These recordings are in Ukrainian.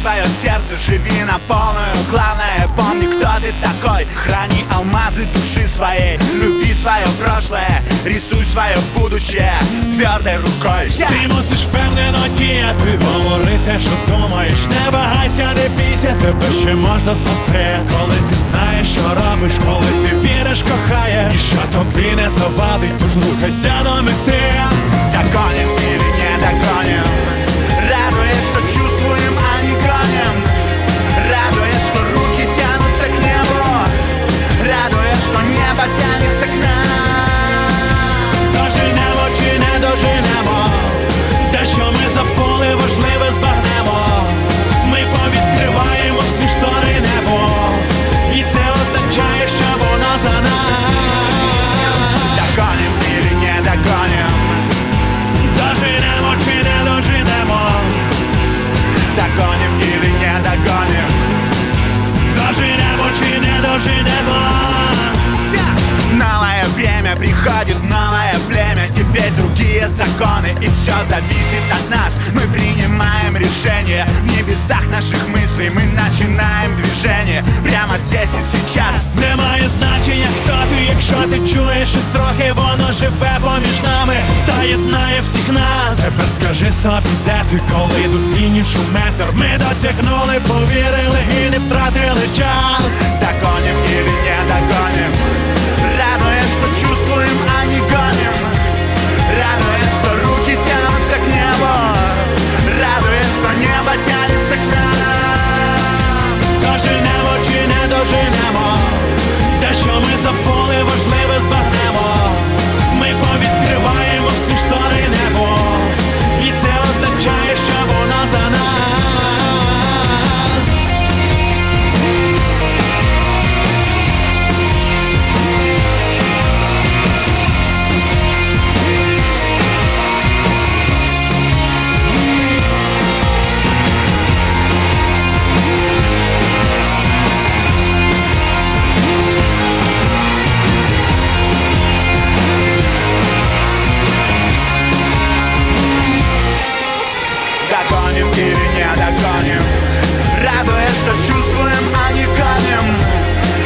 свое сердце, живи на полную Главное, помни, кто ты такой Храни алмазы души своей Люби свое прошлое, рисуй свое будущее Твердой рукой. Я- Ти мусиш впевнено діяти, говори те, що думаєш, не вагайся, не бійся, тебе ще можна спасти. Коли ти знаєш, що робиш, коли ти віриш, кохає, і що тобі не завадить, тож рухайся до мети. Или не догоним доженемо чи не доженемо. Новое время приходит, новое племя Теперь другие законы и все зависит от нас Мы принимаем решение В небесах наших мыслей мы начинаем движение Прямо здесь и сейчас Немає значення, хто ти, якщо ти чуєш із трохи, воно живе поміж нами та єднає всіх нас. Тепер скажи собі, де ти, коли до фінішу метр ми досягнули, повірили і Догоним или не догоним Радует, что чувствуем, а не гоним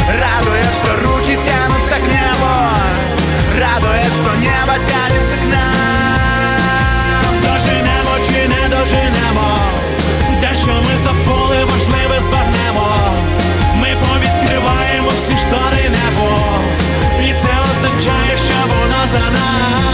Радует, что руки тянутся к небу. Радует, что небо тянется к нам. Доженемо чи не доженемо, те, що ми забули, важливе збагнемо. Ми повідкриваємо всі штори небо, і це означає, що вона за нас.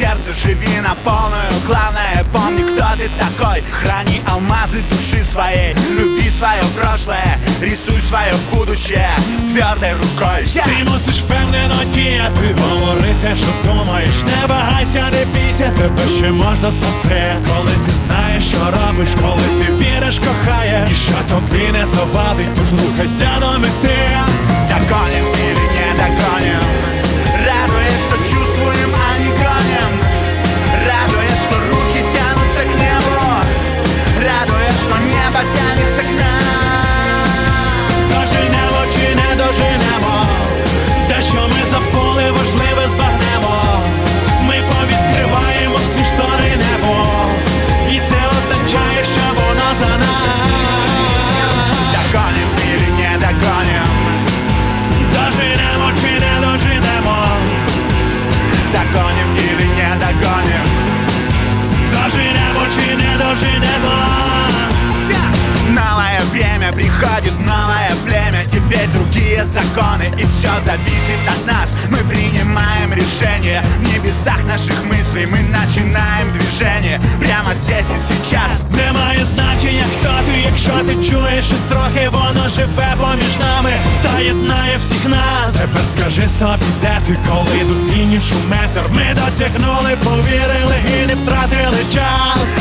Сердце Живи на полную, главное помни, кто ты такой. Храни алмазы души своей. Люби свое прошлое, рисуй свое будущее Твердой рукой. Я- Ти мусиш впевнено діяти, говори те, що думаєш, не вагайся, не бійся, тебе ще можна спасти. Коли ти знаєш, що робиш, коли ти віриш, кохає, і що тобі не завадить, тож рухайся до мети. Догоним или не догоним Новое время приходит, новое племя Теперь другие законы и все зависит от нас Мы принимаем решение В небесах наших мыслей мы начинаем движение Прямо здесь и сейчас Немає значення, хто ти, якщо ти чуєш із трохи, воно живе поміж нами та єднає всіх нас. Тепер скажи собі, де ти, коли до фінішу метр ми досягнули, повірили і не втратили час.